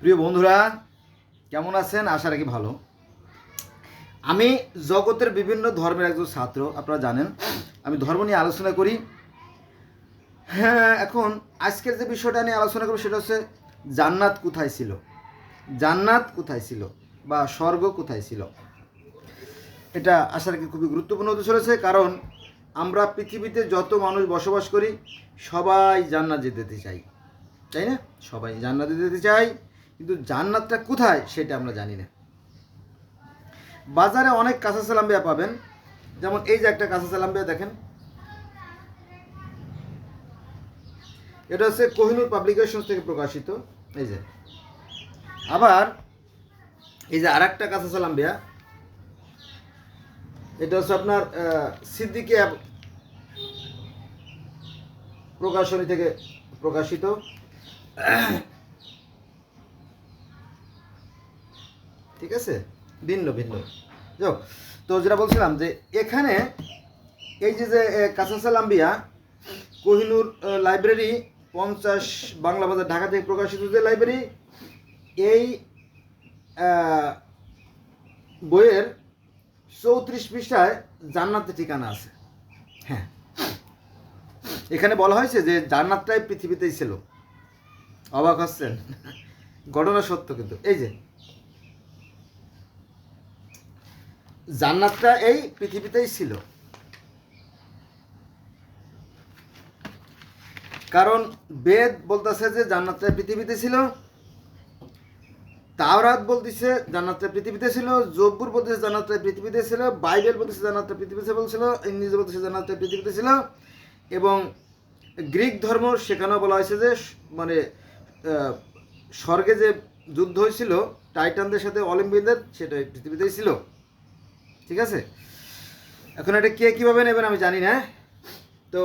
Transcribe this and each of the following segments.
প্রিয় বন্ধুরা, কেমন আছেন? আশা রাখি ভালো। আমি জগতের বিভিন্ন ধর্মের একজন ছাত্র, আপনারা জানেন। আমি ধর্ম নিয়ে আলোচনা করি। হ্যাঁ এখন আজকের যে বিষয়টা নিয়ে আলোচনা করব সেটা হচ্ছে, জান্নাত কোথায় ছিল? জান্নাত কোথায় ছিল? বা স্বর্গ কোথায় ছিল? এটা আশা রাখি খুবই গুরুত্বপূর্ণ হতে চলেছে, কারণ আমরা পৃথিবীতে যত মানুষ বসবাস করি, সবাই জান্নাত যেতে চাই। তাই না? সবাই জান্নাত যেতে চাই। কিন্তু জান্নাতটা কোথায় সেটা আমরা জানি না। বাজারে অনেক কাঁচা সালাম্বিয়া পাবেন। যেমন এই যে একটা কাঁচা সালাম্বিয়া দেখেন। এটা হচ্ছে কোহিনুর পাবলিকেশন থেকে প্রকাশিত। এই যে। আবার এই যে আর একটা কাঁচা সালাম্বিয়া। এটা হচ্ছে আপনার সিদ্দিকি অ্যাপ- প্রকাশনী থেকে প্রকাশিত। ঠিক আছে? ভিন্ন ভিন্ন। যাক তো যেটা বলছিলাম যে এখানে এই যে যে কাসাসালাম্বিয়া কোহিনুর লাইব্রেরি, পঞ্চাশ বাংলা বাজার ঢাকা থেকে প্রকাশিত যে লাইব্রেরি, এই বইয়ের চৌত্রিশ পৃষ্ঠায় জান্নাতের ঠিকানা আছে। হ্যাঁ। এখানে বলা হয়েছে যে জান্নাতটাই পৃথিবীতেই ছিল। অবাক হচ্ছেন? ঘটনা সত্য কিন্তু। এই যে জান্নাতটা এই পৃথিবীতেই ছিল। কারণ বেদ বলতেছে যে জান্নাতটা পৃথিবীতে ছিল, তাওরাত বলতেছে জান্নাতটা পৃথিবীতে ছিল, জব্বুর বলতেছে জান্নাতটা পৃথিবীতে ছিল, বাইবেল বলতেছে জান্নাতটা পৃথিবীতে বলছিল ইংরেজি বলতেছে জান্নাতটা পৃথিবীতে ছিল এবং গ্রিক ধর্ম সেখানেও বলা হয়েছে যে মানে স্বর্গে যে যুদ্ধ হয়েছিল, টাইটানদের সাথে অলিম্পিকদের সেটা পৃথিবীতেই ছিল। ঠিক আছে? এখন এটা কে কীভাবে নেবেন আমি জানি না তো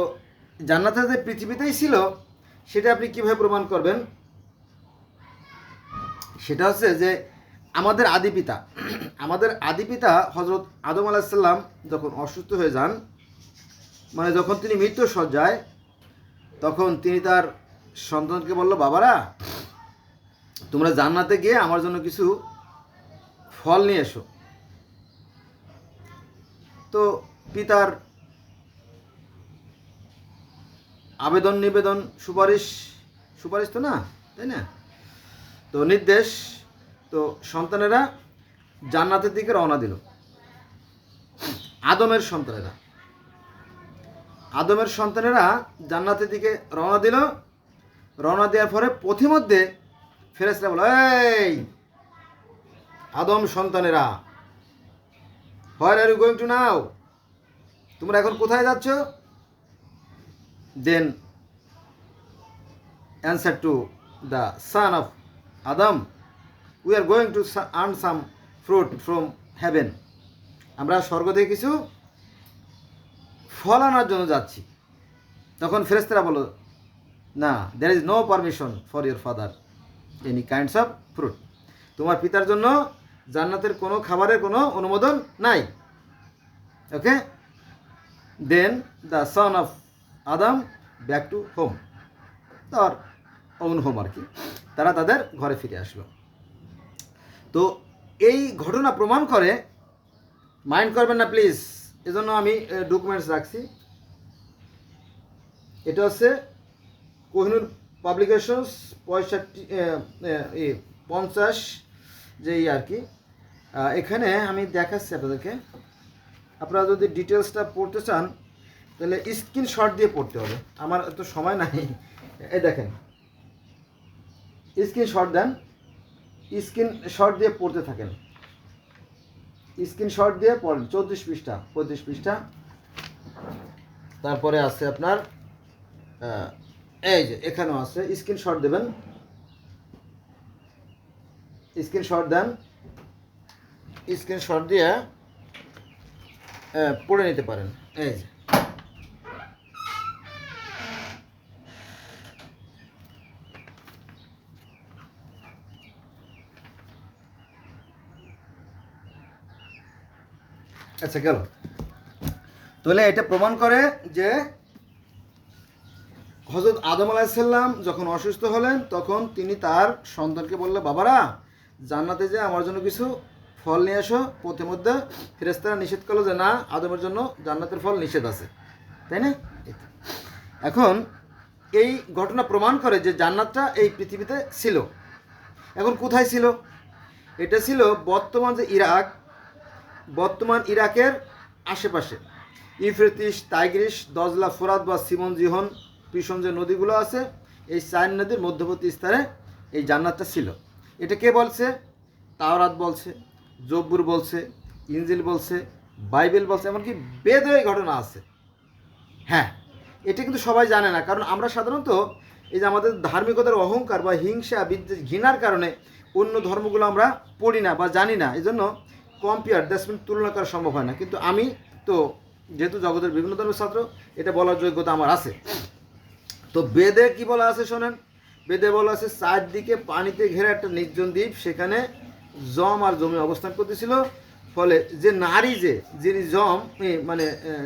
জান্নাতের যে পৃথিবীতেই ছিল, সেটা আপনি কীভাবে প্রমাণ করবেন? সেটা হচ্ছে যে আমাদের আদি পিতা, আমাদের আদি পিতা হজরত আদম আলাহিসাল্লাম যখন অসুস্থ হয়ে যান মানে যখন তিনি মৃত্যু সজ্জায় তখন তিনি তার সন্তানকে বলল, বাবারা, তোমরা জান্নাতে গিয়ে আমার জন্য কিছু ফল নিয়ে এসো। তো পিতার আবেদন নিবেদন সুপারিশ সুপারিশ তো না, তাই না? তো নির্দেশ, তো সন্তানেরা জান্নাতের দিকে রওনা দিল। আদমের সন্তানেরা। আদমের সন্তানেরা জান্নাতের দিকে রওনা দিল। রওনা দেওয়ার পরে পথিমধ্যে ফেরেসরা বলো এই আদম সন্তানেরা where are you going to now তোমরা এখন কোথায় যাচ্ছ? Then answer to the son of Adam we are going to earn some fruit from heaven আমরা স্বর্গ থেকে কিছু ফল আনার জন্য যাচ্ছি। তখন ফেরেস্তারা বলো না there is no permission for your father any kinds of fruit তোমার পিতার জন্য জান্নাতের কোনো খাবারের কোনো অনুমোদন নাই। Okay then the son of Adam back to home তার ওন হোম আর কি। তারা তাদের ঘরে ফিরে আসলো। তো এই ঘটনা প্রমাণ করে মাইন্ড করবেন না প্লিজ এজন্য আমি ডকুমেন্টস রাখছি। এটা হচ্ছে কোহিনুর পাবলিকেশনস পঁয়ষট্টি পঞ্চাশ যেই আর কি। এখানে আমি দেখাচ্ছি আপনাদেরকে। আপনারা যদি ডিটেলসটা পড়তে চান, তাহলে স্ক্রিনশট দিয়ে পড়তে হবে। আমার তো সময় নাই। এ দেখেন। স্ক্রিনশট দেন। স্ক্রিনশট দিয়ে পড়তে থাকেন। স্ক্রিনশট দিয়ে পড়েন। চৌত্রিশ পৃষ্ঠা, পঁয়ত্রিশ পৃষ্ঠা। তারপরে আছে আপনার এই যে এখানেও আছে। স্ক্রিনশট দেবেন। স্ক্রিনশট দেন। স্ক্রিনশট দিয়ে পড়ে নিতে পারেন। এই আচ্ছা গেল। তাহলে এটা প্রমাণ করে যে হজরত আদম আলাইসাল্লাম যখন অসুস্থ হলেন, তখন তিনি তার সন্তানকে বললে বাবারা জান্নাতে যে আমার জন্য কিছু ফল নিয়ে আসো পথে মধ্যে ফেরেস্তারা নিষেধ করল যে, না, আদমের জন্য জান্নাতের ফল নিষেধ আছে। তাই না? এখন এই ঘটনা প্রমাণ করে যে জান্নাতটা এই পৃথিবীতে ছিল। এখন কোথায় ছিল? এটা ছিল বর্তমান যে ইরাক, বর্তমান ইরাকের আশেপাশে। ইউফ্রেটিস টাইগ্রিস দজলা, ফোরাত বা সিমন, জিহন পিছন যে নদীগুলো আছে, এই চার নদীর মধ্যবর্তী স্তরে এই জান্নাতটা ছিল। এটা কে বলছে? তাওরাত বলছে, জব্বুর বলছে ইঞ্জিল বলছে, বাইবেল বলছে, এমনকি বেদে ঘটনা আছে। হ্যাঁ এটা কিন্তু সবাই জানে না, কারণ আমরা সাধারণত এই যে আমাদের ধার্মিকতার অহংকার বা হিংসা, বিদ্বেষ, ঘৃণার কারণে অন্য ধর্মগুলো আমরা পড়ি না বা জানি না, এই জন্য কম্পেয়ার দ্যাটস মিন তুলনা করা সম্ভব হয় না। কিন্তু আমি তো যেহেতু জগতের বিভিন্ন ধর্মের ছাত্র, এটা বলার যোগ্যতা আমার আছে। তো বেদে কি বলা আছে শোনেন? বেদে বলা আছে চারদিকে পানিতে ঘেরা একটা নির্জন দ্বীপ সেখানে জম আর জমি অবস্থান করতেছিল ফলে যে নারী যে যিনি জম মানে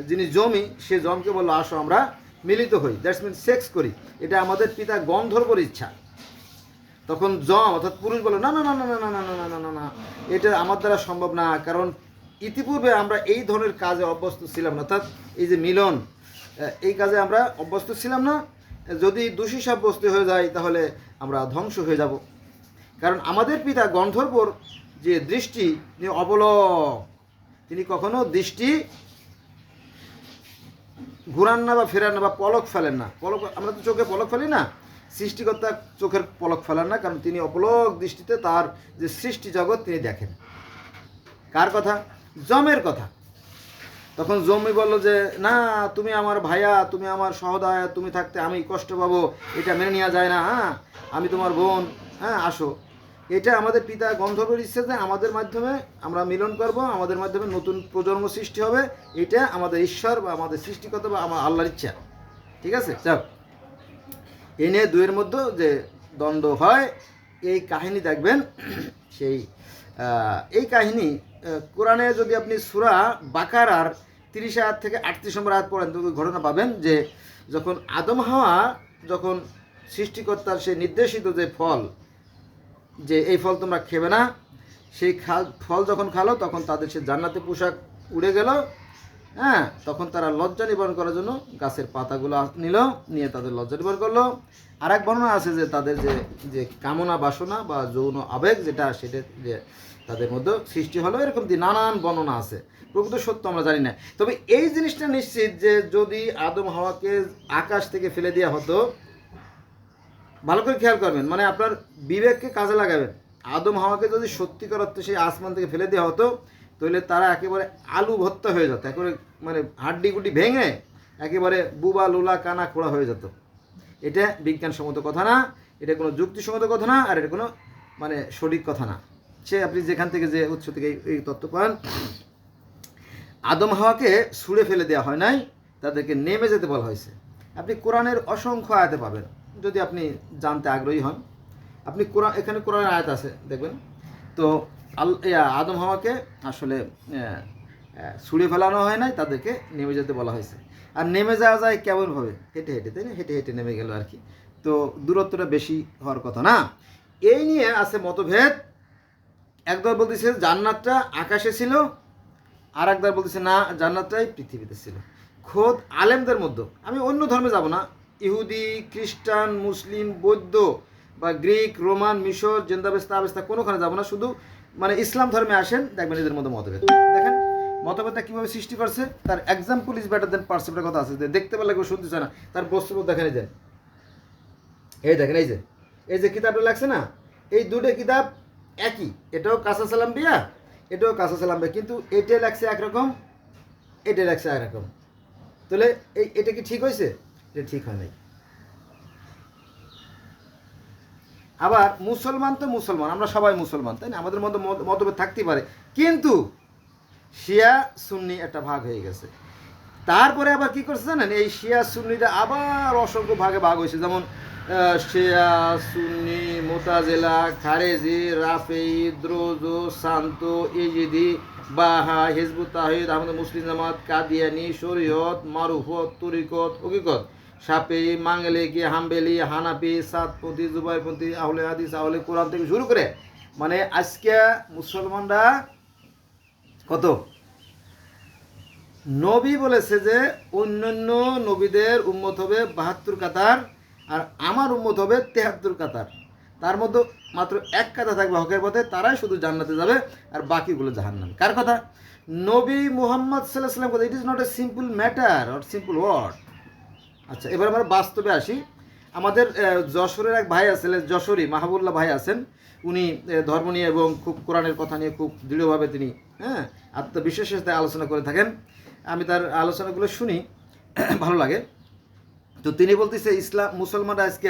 যিনি জমি সে জমকে বলল আসো আমরা মিলিত হই দ্যাটস মিন সেক্স করি এটা আমাদের পিতা গন্ধর্বর ইচ্ছা তখন জম অর্থাৎ পুরুষ বলে না না না না না না না না না না না না এটা আমার দ্বারা সম্ভব না কারণ ইতিপূর্বে আমরা এই ধরনের কাজে অভ্যস্ত ছিলাম না অর্থাৎ এই যে মিলন এই কাজে আমরা অভ্যস্ত ছিলাম না যদি দোষী সাব্যস্ত হয়ে যায়, তাহলে আমরা ধ্বংস হয়ে যাব। কারণ আমাদের পিতা গন্ধর্বর যে দৃষ্টি, তিনি অবলক তিনি কখনো দৃষ্টি ঘুরান না বা ফেরান না বা পলক ফেলেন না। পলক, আমরা তো চোখে পলক ফেলি না। সৃষ্টিকর্তা চোখের পলক ফেলেন না, কারণ তিনি অপলক দৃষ্টিতে তার যে সৃষ্টি জগৎ তিনি দেখেন। কার কথা? জমের কথা। তখন জমি বলল যে, না, তুমি আমার ভাইয়া, তুমি আমার সহদয়, তুমি থাকতে আমি কষ্ট পাবো। এটা মেনে নেওয়া যায় না হ্যাঁ? আমি তোমার বোন হ্যাঁ আসো। এটা আমাদের পিতা গন্ধর্বের ইচ্ছে যে আমাদের মাধ্যমে আমরা মিলন করব, আমাদের মাধ্যমে নতুন প্রজন্ম সৃষ্টি হবে। এটা আমাদের ঈশ্বর বা আমাদের সৃষ্টিকর্তা বা আমার আল্লাহর ইচ্ছা। ঠিক আছে? যাও। এ নিয়ে দুয়ের মধ্যে যে দ্বন্দ্ব হয়, এই কাহিনী দেখবেন। সেই এই কাহিনী কোরআনে যদি আপনি সুরা বাকার আর তিরিশ আয়াত থেকে আটত্রিশ নম্বর আয়াত পড়েন ঘটনা পাবেন যে যখন আদম হাওয়া যখন সৃষ্টিকর্তার সে নির্দেশিত যে ফল, যে এই ফল তোমরা খেবে না, সেই খা ফল যখন খালো তখন তাদের সে জান্নাতে পোশাক উড়ে গেল হ্যাঁ তখন তারা লজ্জা নিবারণ করার জন্য গাছের পাতাগুলো নিল, নিয়ে তাদের লজ্জা নিবারণ করল। আর এক বর্ণনা আছে যে তাদের যে যে কামনা বাসনা বা যৌন আবেগ যেটা সেটা যে তাদের মধ্যে সৃষ্টি হলো এরকম দিয়ে নানান বর্ণনা আছে। প্রকৃত সত্য আমরা জানি না। তবে এই জিনিসটা নিশ্চিত যে যদি আদম হাওয়াকে আকাশ থেকে ফেলে দেওয়া হতো, ভালো করে খেয়াল করবেন মানে আপনার বিবেককে কাজে লাগাবেন। আদম হাওয়াকে যদি সত্যিকার অর্থে সেই আসমান থেকে ফেলে দেওয়া হতো, তাহলে তারা একেবারে আলু ভর্তা হয়ে যেত, একেবারে মানে হাড্ডি গুটি ভেঙে একেবারে বুবা, লুলা, কানা, খোড়া হয়ে যেত। এটা বিজ্ঞানসম্মত কথা না, এটা কোনো যুক্তিসঙ্গত কথা না, আর এটা কোনো মানে সঠিক কথা না। সে আপনি যেখান থেকে যে উৎস থেকে এই- তত্ত্ব পান আদম হাওয়াকে ছুঁড়ে ফেলে দেওয়া হয় নাই, তাদেরকে নেমে যেতে বলা হয়েছে। আপনি কোরআনের অসংখ্য আয়াতে পাবেন, যদি আপনি জানতে আগ্রহী হন। আপনি কোরআন, এখানে কোরআনের আয়াত আছে, দেখবেন। তো আল আদম হাওয়াকে আসলে ছুঁড়ে ফেলানো হয় নাই, তাদেরকে নেমে যেতে বলা হয়েছে। আর নেমে যাওয়া যায় কেমনভাবে? হেঁটে হেঁটে, তাই না? হেঁটে হেঁটে নেমে গেল আর কি। তো দূরত্বটা বেশি হওয়ার কথা না। এই নিয়ে আছে মতভেদ। একদল বলতেছে জান্নাতটা আকাশে ছিল, আর একদল বলতেছে না, জান্নাতটাই পৃথিবীতে ছিল। খোদ আলেমদের মধ্যে, আমি অন্য ধর্মে যাব না, ইহুদি, খ্রিস্টান, মুসলিম, বৌদ্ধ বা গ্রিক, রোমান, মিশর, জেন্দাবেস্তা, আবেস্তা, কোনোখানে যাব না, শুধু মানে ইসলাম ধর্মে আসেন, দেখবেন এদের মধ্যে মতভেদ। দেখেন, মতভেদটা কীভাবে সৃষ্টি করছে, তার এক্সাম্পল ইজ বেটার দেন পার্সেপ্টের কথা আছে, যে দেখতে পারলে কেউ শুনতে চায় না, তার বস্তুর দেখেন এই যে। এই দেখেন, এই যে এই যে কিতাবটা লাগছে না, এই দুটো কিতাব একই। এটাও কাসা সালাম বিয়া এটাও কাসা সালাম বিয়া কিন্তু এটা লাগছে একরকম এটা লাগছে একরকম তাহলে এই এটা কি ঠিক হয়েছে? এটা ঠিক হয় নাই। আবার মুসলমান তো মুসলমান, আমরা সবাই মুসলমান, তাই না? আমাদের মধ্যে মত- মতভেদ থাকতেই পারে। কিন্তু শিয়া সুন্নি একটা ভাগ হয়ে গেছে। তারপরে আবার কি করছে জানেন? এই শিয়া সুন্নিটা আবার অসংখ্য ভাগে ভাগ হয়েছে। যেমন শিয়া সুন্নি, মোতাজেলা, খারেজি, রাফেই, দ্রোজো, শান্ত, ইজিদি, বাহা, হিজবুত তাহিদ, আহমদ মুসলিম জামাত, কাদিয়ানি, শরীয়ত, মারুফত, তরিকত, হকিকত সাপে মাঙ্গলিকি, হাম্বেলি হানাপি সাতপন্থী, জুবাইপন্থী, আহলে হাদিস, আহলে কোরআন থেকে শুরু করে মানে আজকে মুসলমানরা কত? নবী বলেছে যে অন্যান্য নবীদের উম্মত হবে বাহাত্তর কাতার আর আমার উম্মত হবে তেহাত্তর কাতার। তার মধ্যে মাত্র এক কাতা থাকবে হকের পথে, তারাই শুধু জান্নাতে যাবে আর বাকিগুলো জাহান্নাম। কার কথা? নবী মুহাম্মদ সাল্লাহ সাল্লাম কথা it is not a simple matter or simple word আচ্ছা এবার আমরা বাস্তবে আসি। আমাদের যশোরের এক ভাই আছেন, যশোরী মাহবুল্লাহ ভাই আছেন। উনি ধর্ম নিয়ে এবং খুব কোরআনের কথা নিয়ে খুব দৃঢ়ভাবে তিনি হ্যাঁ আত্মবিশ্বাসের সাথে আলোচনা করে থাকেন। আমি তার আলোচনাগুলো শুনি, ভালো লাগে। তো তিনি বলতেছে, ইসলাম, মুসলমানরা আজকে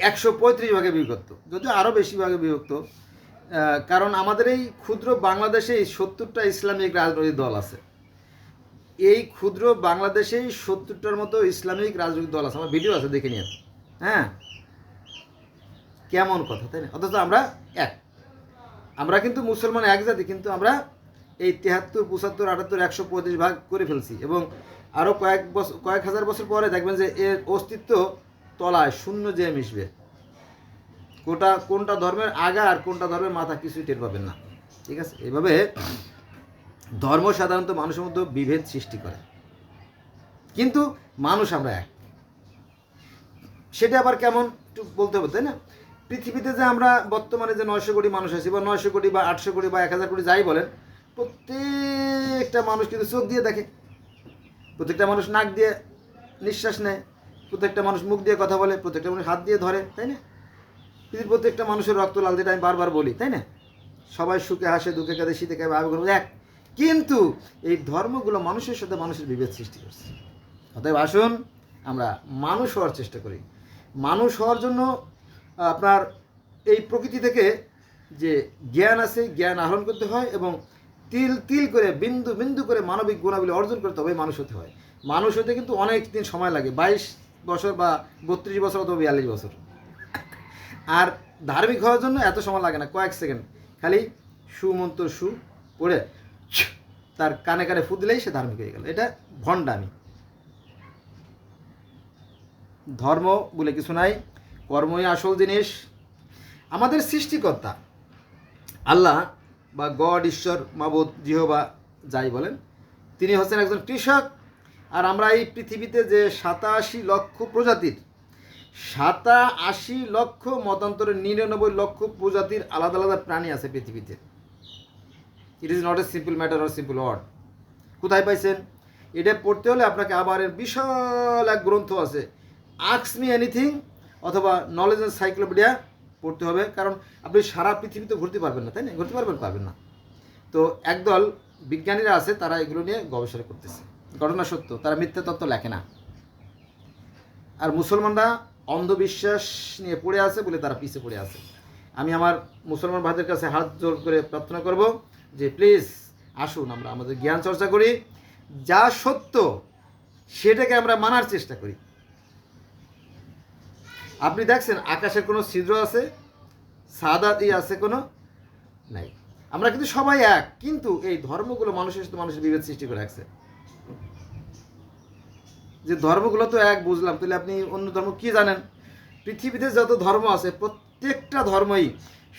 একশো পঁয়ত্রিশ ভাগে বিভক্ত, যদিও আরও বেশি ভাগে বিভক্ত কারণ আমাদের এই ক্ষুদ্র বাংলাদেশেই সত্তরটা ইসলামিক রাজনৈতিক দল আছে। এই ক্ষুদ্র বাংলাদেশেই সত্তরটার মতো ইসলামিক রাজনৈতিক দল আছে। আমার ভিডিও আছে, দেখে নিয়ে হ্যাঁ? কেমন কথা, তাই না? অথচ আমরা এক। আমরা কিন্তু মুসলমান এক জাতি, কিন্তু আমরা এই তেহাত্তর, পঁচাত্তর, আটাত্তর, একশো পঁয়ত্রিশ ভাগ করে ফেলছি এবং আরও কয়েক বছর কয়েক হাজার বছর পরে দেখবেন যে এর অস্তিত্ব তলায় শূন্য যে মিশবে। কোটা, কোনটা ধর্মের আগা আর কোনটা ধর্মের মাথা কিছুই টের পাবেন না। ঠিক আছে? এভাবে ধর্ম সাধারণত মানুষের মধ্যে বিভেদ সৃষ্টি করে। কিন্তু মানুষ আমরা এক। সেটা আবার কেমন একটু বলতে হবে, তাই না? পৃথিবীতে যে আমরা বর্তমানে যে নয়শো কোটি মানুষ আছি বা নয়শো কোটি বা আটশো কোটি বা এক হাজার কোটি যাই বলেন, প্রত্যেকটা মানুষ কিন্তু চোখ দিয়ে দেখে প্রত্যেকটা মানুষ নাক দিয়ে নিঃশ্বাস নেয়, প্রত্যেকটা মানুষ মুখ দিয়ে কথা বলে, প্রত্যেকটা মানুষ হাত দিয়ে ধরে, তাই না? পৃথিবীর প্রত্যেকটা মানুষের রক্ত লাল যেটা আমি বারবার বলি, তাই না? সবাই সুখে হাসে, দুঃখে কাঁদে, শীতে কাঁদে আবেগ এক। কিন্তু এই ধর্মগুলো মানুষের সাথে মানুষের বিভেদ সৃষ্টি করছে। অতএব আসুন, আমরা মানুষ হওয়ার চেষ্টা করি। মানুষ হওয়ার জন্য আপনার এই প্রকৃতি থেকে যে জ্ঞান আছে, জ্ঞান আহরণ করতে হয় এবং তিল তিল করে বিন্দু বিন্দু করে মানবিক গুণাবলী অর্জন করতে হবে মানুষ হতে হয়। মানুষ হতে কিন্তু অনেক দিন সময় লাগে, বাইশ বছর বা বত্রিশ বছর অথবা বিয়াল্লিশ বছর। আর ধার্মিক হওয়ার জন্য এত সময় লাগে না, কয়েক সেকেন্ড। খালি সুমন্ত্র সু পড়ে তার কানে কানে ফু দিলেই সে ধার্মিক হয়ে গেল। এটা ভণ্ডামি। ধর্ম বলে কিছু নাই, কর্মই আসল জিনিস। আমাদের সৃষ্টিকর্তা, আল্লাহ বা গড, ঈশ্বর, মাবুদ, জিহবা যাই বলেন, তিনি হচ্ছেন একজন কৃষক। আর আমরা এই পৃথিবীতে যে সাতাশি লক্ষ প্রজাতির, সাতাশি লক্ষ মতান্তরে নিরানব্বই লক্ষ প্রজাতির আলাদা আলাদা প্রাণী আছে পৃথিবীতে। It is not a simple matter or simple word কোথায় পাইছেন? এটা পড়তে হলে আপনাকে আবার এর বিশাল এক গ্রন্থ আছে, আক্স মি এনিথিং অথবা নলেজ অ্যান্ড সাইক্লোপিডিয়া পড়তে হবে, কারণ আপনি সারা পৃথিবীতে ঘুরতে পারবেন না, তাই না? ঘুরতে পারবেন পারবেন না। তো একদল বিজ্ঞানীরা আছে, তারা এগুলো নিয়ে গবেষণা করতেছে। ঘটনা সত্য, তারা মিথ্যা তত্ত্ব লেখে না। আর মুসলমানরা অন্ধবিশ্বাস নিয়ে পড়ে আছে বলে তারা পিছিয়ে পড়ে আছে। আমি আমার মুসলমান ভাইদের কাছে হাত জোর করে প্রার্থনা করব যে প্লিজ আসুন, আমরা আমাদের জ্ঞান চর্চা করি। যা সত্য, সেটাকে আমরা মানার চেষ্টা করি। আপনি দেখছেন আকাশের কোনো ছিদ্র আছে? সাদা দিয়ে আছে কোনো? নাই। আমরা কিন্তু সবাই এক, কিন্তু এই ধর্মগুলো মানুষের সাথে মানুষের বিভেদ সৃষ্টি করে রাখছে। যে ধর্মগুলো তো এক, বুঝলাম। তাহলে আপনি অন্য ধর্ম কি জানেন? পৃথিবীতে যত ধর্ম আছে, প্রত্যেকটা ধর্মই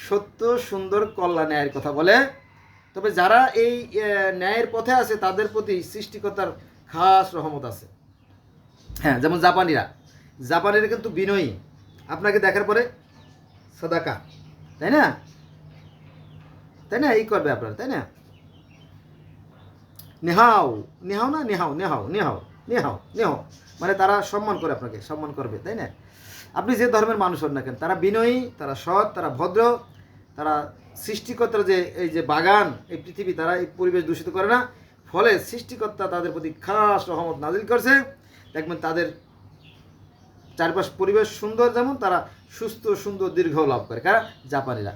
সত্য, সুন্দর, কল্যাণ, ন্যায়ের কথা বলে। তবে যারা এই ন্যায়ের পথে আছে, তাদের প্রতি সৃষ্টিকর্তার খাস রহমত আছে। হ্যাঁ যেমন জাপানিরা। জাপানিরা কিন্তু বিনয়ী। আপনাকে দেখার পরে সদাকা তাই না? তাই না? এই করবে আপনার, তাই না? নেহাও নেহাও না? নেহাও নেহাও নেহাও নেহাও নেহাও। মানে তারা সম্মান করে আপনাকে, সম্মান করবে, তাই না? আপনি যে ধর্মের মানুষ হন না কেন, তারা বিনয়ী, তারা সৎ, তারা ভদ্র, তারা সৃষ্টিকর্তার যে এই যে বাগান, এই পৃথিবী, তারা এই পরিবেশ দূষিত করে না। ফলে সৃষ্টিকর্তা তাদের প্রতি খাস রহমত নাজিল করছে। দেখবেন তাদের চারপাশ পরিবেশ সুন্দর, যেমন তারা সুস্থ, সুন্দর দীর্ঘ লাভ করে। কারা? জাপানিরা।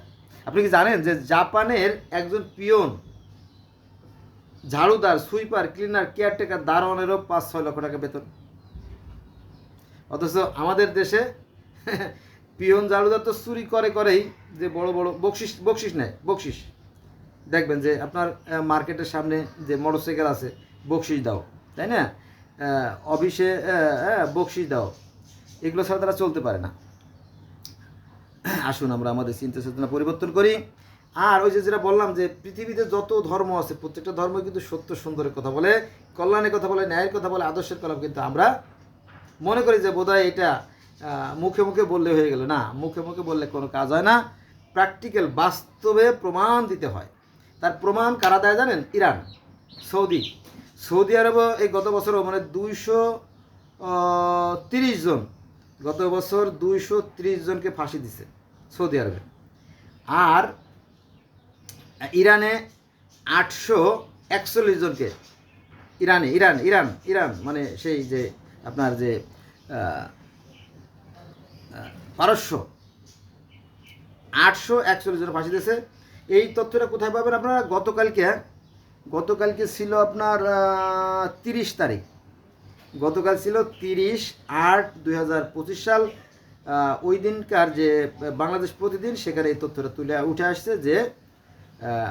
আপনি কি জানেন যে জাপানের একজন পিয়ন ঝাড়ুদার, সুইপার, ক্লিনার, কেয়ারটেকার, দারোয়ানেরও পাঁচ, ছয় লক্ষ টাকা বেতন। অথচ আমাদের দেশে পিয়ন ঝাড়ুদার তো চুরি করে করেই যে বড় বড় বকশিস বকশিস নেয়, বকশিস। দেখবেন যে আপনার মার্কেটের সামনে যে মোটরসাইকেল আছে, বকশিস দাও, তাই না? অফিসে বকশিস দাও। এগুলো ছাড়া তারা চলতে পারে না। আসুন আমরা আমাদের চিন্তা চেতনা পরিবর্তন করি। আর ওই যে যেটা বললাম যে পৃথিবীতে যত ধর্ম আছে, প্রত্যেকটা ধর্ম কিন্তু সত্য সুন্দরের কথা বলে, কল্যাণের কথা বলে, ন্যায়ের কথা বলে, আদর্শের কথা কিন্তু আমরা মনে করি যে বোধহয় এটা মুখে মুখে বললে হয়ে গেল। না, মুখে মুখে বললে কোনো কাজ হয় না। প্র্যাকটিক্যাল বাস্তবে প্রমাণ দিতে হয়। তার প্রমাণ কারা দেয় জানেন? Iran, Saudi. সৌদি আরব এই গত বছরও মানে দুইশো তিরিশ জন গত বছর দুইশো তিরিশ জনকে ফাঁসি দিছে সৌদি আরবে। আর ইরানে আটশো একচল্লিশ জনকে, ইরানে, ইরান ইরান ইরান মানে সেই যে আপনার যে পারস্য, আটশো একচল্লিশ জন ফাঁসি দিয়েছে এই তথ্যটা কোথায় পাবেন আপনারা? গতকালকে গতকালকে ছিল আপনার তিরিশ তারিখ। গতকাল ছিল তিরিশ আট দুই সাল। ওই দিনকার যে বাংলাদেশ প্রতিদিন সেখানে এই তথ্যটা তুলে উঠে আসছে যে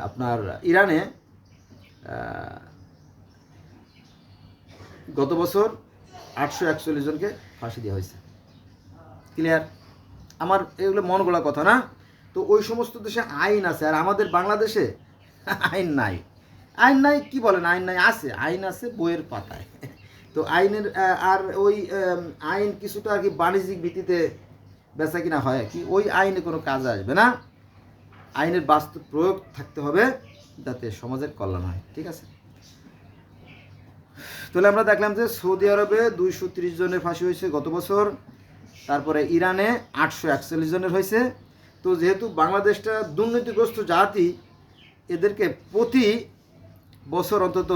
আপনার ইরানে গত বছর আটশো একচল্লিশ জনকে ফাঁসি দেওয়া হয়েছে। ক্লিয়ার আমার এগুলো মন গড়া কথা না? তো ওই সমস্ত দেশে আইন আছে, আর আমাদের বাংলাদেশে আইন নাই। আইন নাই কি বলেন? আইন নাই, আছে। আইন আছে বইয়ের পাতায়। তো আইনের আর ওই আইন কিছুটা আর কি বাণিজ্যিক ভিত্তিতে বেচা কিনা হয় কি, ওই আইনে কোনো কাজে আসবে না। আইনের বাস্তব প্রয়োগ থাকতে হবে যাতে সমাজের কল্যাণ হয়, ঠিক আছে? তাহলে আমরা দেখলাম যে সৌদি আরবে দুইশো তিরিশ জনের ফাঁসি হয়েছে গত বছর, তারপরে ইরানে আটশো একচল্লিশ জনের হয়েছে। তো যেহেতু বাংলাদেশটা দুর্নীতিগ্রস্ত জাতি, এদেরকে প্রতি বছর অন্তত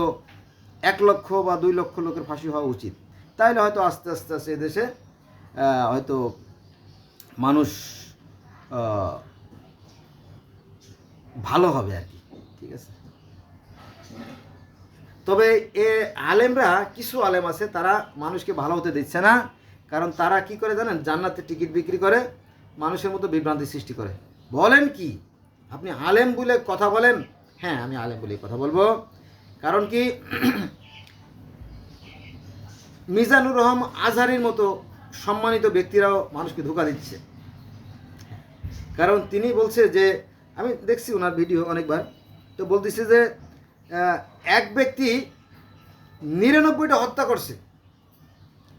এক লক্ষ বা দুই লক্ষ লোকের ফাঁসি হওয়া উচিত। তাইলে হয়তো আস্তে আস্তে আস্তে এদেশে হয়তো মানুষ ভালো হবে আর কি। ঠিক আছে? তবে এ আলেমরা, কিছু আলেম আছে, তারা মানুষকে ভালো হতে দিচ্ছে না। কারণ তারা কি করে জানেন? জান্নাতে টিকিট বিক্রি করে, মানুষের মতো বিভ্রান্তি সৃষ্টি করে। বলেন কি? আপনি আলেম বলে কথা বলেন? হ্যাঁ আমি আলেম বলে কথা বলব। কারণ কি মিজানুর রহম আজহারির মতো সম্মানিত ব্যক্তিরাও মানুষকে ধোকা দিচ্ছে। কারণ তিনি বলছে যে, আমি দেখছি ওনার ভিডিও অনেকবার, তো বলতেছে যে এক ব্যক্তি নিরানব্বইটা হত্যা করছে।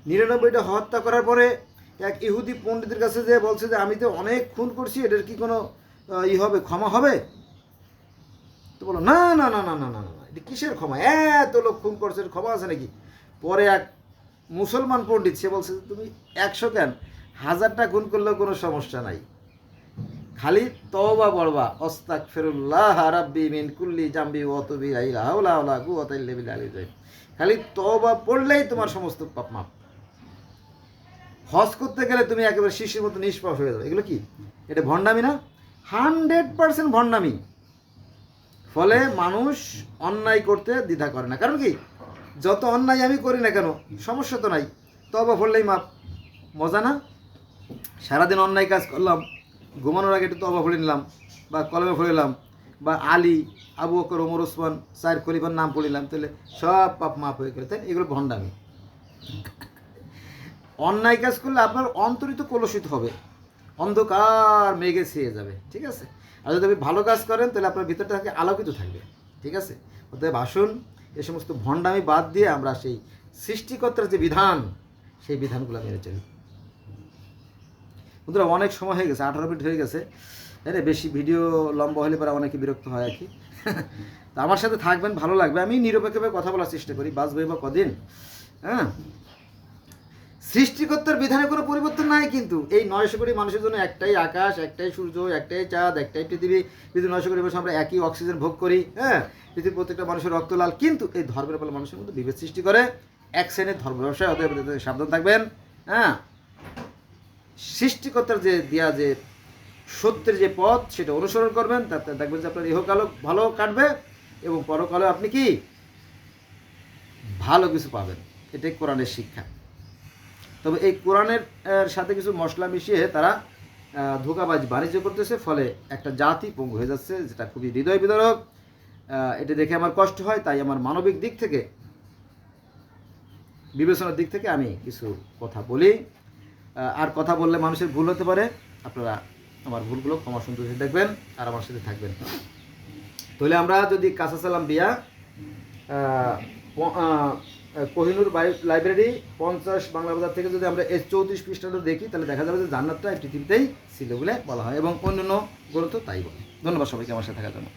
নিরানব্বইটা হত্যা করার পরে এক ইহুদি পণ্ডিতের কাছে যে বলছে যে, আমি তো অনেক খুন করছি এটার কি কোনো ই হবে, ক্ষমা হবে? তো বলো না না না না না না না। কিসের ক্ষমা? এত লোক খুন করছে ক্ষমা আছে নাকি? পরে এক মুসলমান পণ্ডিত, সে বলছে, তুমি একশো কেন? হাজারটা খুন করলেও কোনো সমস্যা নাই। খালি তওবা বড়বা অস্তাক ফেরুল্লাহ রাব্বি মিন কুল্লি জাম্বি ওয়াতুবি আইলা খালি তওবা পড়লেই তোমার সমস্ত পাপ মাপ হজ করতে গেলে তুমি একেবারে শিশির মতো নিষ্পাপ হয়ে যাবে। এগুলো কি? এটা ভণ্ডামি না? হান্ড্রেড পার্সেন্ট ভণ্ডামি। ফলে মানুষ অন্যায় করতে দ্বিধা করে না। কারণ কি? যত অন্যায় আমি করি না কেন, সমস্যা তো নাই। তবা পড়লেই মাপ। মজা না? সারাদিন অন্যায় কাজ করলাম, ঘুমানোর আগে একটু তবা পড়ে নিলাম, বা কলমে পড়িলাম বা আলী, আবু বকর, ওমর, ওসমান, সাইর খলিফার নাম পড়িলাম তাহলে সব পাপ মাপ হয়ে গেলে। তাই এগুলো ভণ্ডামি। অন্যায় কাজ করলে আপনার অন্তরিত কলুষিত হবে। অন্ধকার মেঘে ছেয়ে যাবে। ঠিক আছে? আর যদি আপনি ভালো কাজ করেন, তাহলে আপনার ভিতরটা থাকে আলোকিত থাকবে। ঠিক আছে? অতএব আসুন, এ সমস্ত ভণ্ডামি বাদ দিয়ে আমরা সেই সৃষ্টিকর্তার যে বিধান, সেই বিধানগুলো মেনে চলি। বন্ধুরা, অনেক সময় হয়ে গেছে, আঠারো মিনিট হয়ে গেছে। হ্যাঁ বেশি ভিডিও লম্বা হলে পরে অনেকে বিরক্ত হয় আর কি। তো আমার সাথে থাকবেন, ভালো লাগবে। আমি নিরপেক্ষভাবে কথা বলার চেষ্টা করি। বাঁচবে বা কদিন? হ্যাঁ? সৃষ্টিকর্তার বিধানে কোনো পরিবর্তন নাই কিন্তু। এই নয়শো কোটি মানুষের জন্য একটাই আকাশ, একটাই সূর্য, একটাই চাঁদ, একটাই পৃথিবী। পৃথিবী নয়শো কোটি মানুষ আমরা একই অক্সিজেন ভোগ করি হ্যাঁ পৃথিবীর প্রত্যেকটা মানুষের রক্ত লাল। কিন্তু এই ধর্মের ফলে মানুষের মধ্যে বিভেদ সৃষ্টি করে। এক শ্রেণির ধর্ম ব্যবসায়, অতএব সাবধান থাকবেন হ্যাঁ। সৃষ্টিকর্তার যে দেয়া যে সত্যের যে পথ, সেটা অনুসরণ করবেন। তাতে দেখবেন যে আপনার ইহকালও ভালো কাটবে এবং পরকালে আপনি কি? ভালো কিছু পাবেন। এটাই কোরআনের শিক্ষা। তবে এই কোরআনের সাথে কিছু মশলা মিশিয়ে তারা ধোঁকাবাজ বাণিজ্য করতেছে ফলে একটা জাতি পঙ্গু হয়ে যাচ্ছে যেটা খুবই হৃদয় বিদারক। এটা দেখে আমার কষ্ট হয় তাই আমার মানবিক দিক থেকে বিবেচনার দিক থেকে আমি কিছু কথা বলি। আর কথা বললে মানুষের ভুল হতে পারে আপনারা আমার ভুলগুলো ক্ষমা সুন্দর দেখবেন আর আমার সাথে থাকবেন। তাহলে আমরা যদি কাঁচা সালাম আহ, কোহিনুর লাইব্রেরি পঞ্চাশ বাংলা বাজার থেকে যদি আমরা এস চৌত্রিশ পৃষ্ঠাটা দেখি, তাহলে দেখা যাবে যে জান্নাতটা এই পৃথিবীতেই ছিল বলে বলা হয় এবং অন্যান্য গ্রন্থ তাই বলে। ধন্যবাদ সবাইকে আমার সাথে থাকার জন্য।